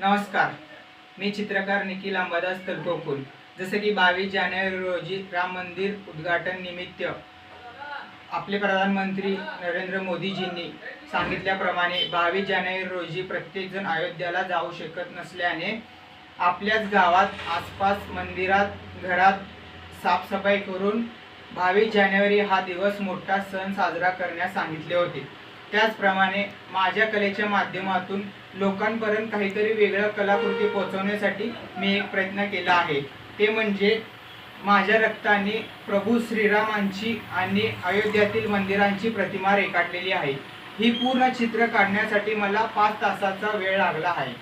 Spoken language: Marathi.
नमस्कार. मी चित्रकार निखिल अंबादास तलकोकुल जसं की बावीस जानेवारी रोजी राम मंदिर उद्घाटन निमित्त आपले प्रधानमंत्री नरेंद्र मोदीजींनी सांगितल्याप्रमाणे बावीस जानेवारी रोजी प्रत्येकजण अयोध्याला जाऊ शकत नसल्याने आपल्याच गावात आसपास मंदिरात घरात साफसफाई करून बावीस जानेवारी हा दिवस मोठा सण साजरा करण्यास सांगितले होते. त्याचप्रमाणे माझ्या कलेच्या माध्यमातून लोकांपर्यंत काहीतरी वेगळं कलाकृती पोहोचवण्यासाठी मी एक प्रयत्न केला आहे. ते म्हणजे माझ्या रक्ताने प्रभू श्रीरामांची आणि अयोध्यातील मंदिरांची प्रतिमा रेखाटलेली आहे. ही पूर्ण चित्र काढण्यासाठी मला पाच तासाचा वेळ लागला आहे.